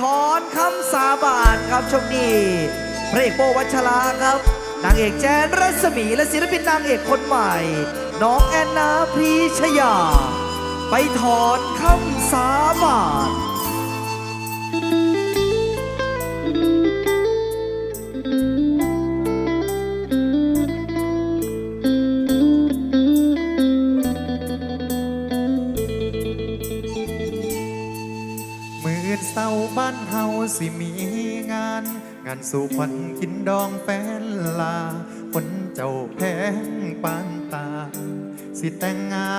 ถอนคำสาบานครับช่วงนี้พระเอกโบวัชราครับ นางเอกแจนรัศมีและศิลปินนางเอกคนใหม่ น้องแอนนาพีชยา ไปถอนคำสาบาน บ้านเฮาสิมีงาน งานสู่ขวัญกินดองแฟนลา คนเจ้าแพงปานตา สิแต่งงา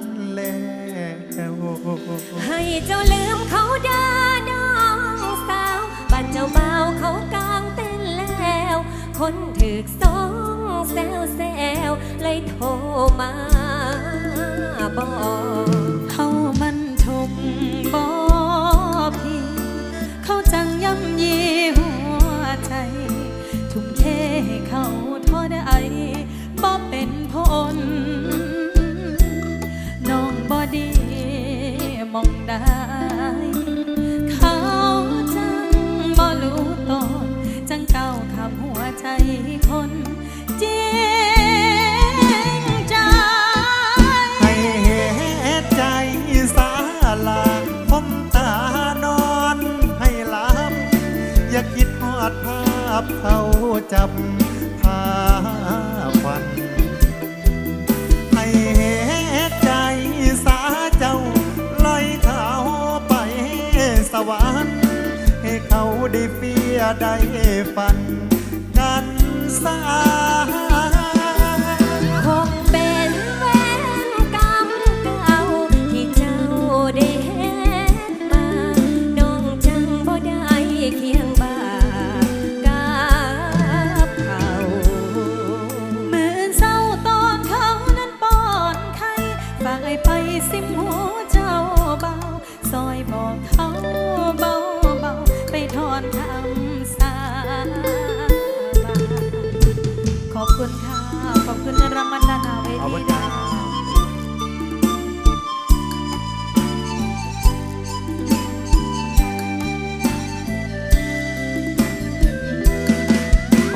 นแล้วให้เจ้าลืมเขาเด้อน้องสาวบ้านเจ้าบ่าวเขากางเต้นแล้ว คนถึกสองแซวแซวเลยโทรมาบอก มองได้ เขาจังบ่รู้ตนจังเก้าคำหัวใจคนจริงใจให้เหตุใจสาลาคมตานอนให้หลับ อย่าคิดฮอดภาพเขาจับ วรรค์ให้เขาได้เปียได้ฝันกันสา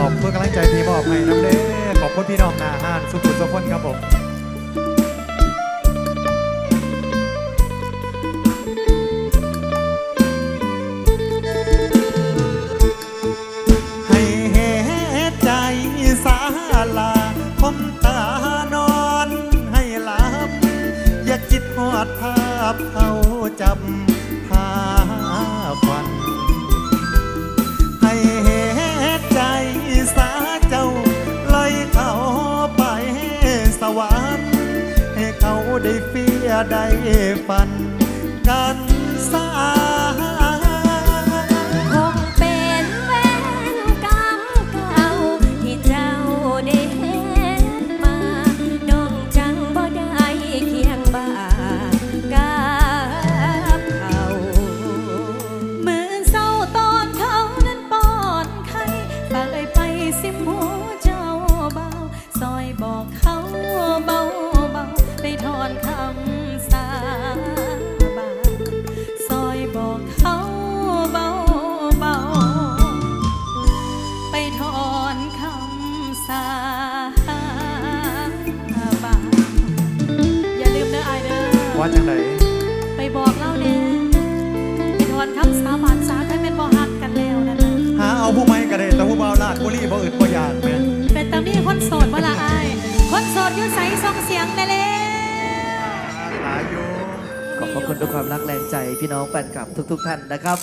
ขอบคุณกำลังใจที่มอบให้น้ำเด้อขอบคุณพี่น้องนาห้านสุขุมสุขคนครับผมให้เหใจสาลาคมตานอนให้หลับ อย่าคิดฮอดภาพเขาจับ ได้ฝันกันสาคงเป็นเวรกรรมเก่าที่เจ้าได้เฮ็ดมาน้องจังบ่ได้เคียงบ่ากับเขามือเศร้าตอนเขานั้นป้อนไข่ฝากไอ้ไปสิมหัวเจ้าเบาซอยบอกเขา ว่าจังไหนไปบอกเล่าแน่ไปถอนคำสาบานสาให้เป็นบ่ฮักกันแล้วนั่นน่ะหาเอาผู้ไม่ก็ได้แต่ผู้เบาลาดบุรีบ่อึดบ่อยากแม่นเป็นตามีคนโสดบ่ละอาย คนโสดอยู่ใสส่งเสียงได้เลยหาอยู่ขอบพระคุณด้วยความรักแรงใจพี่น้องแฟนคลับทุก ๆ ท่านนะครับ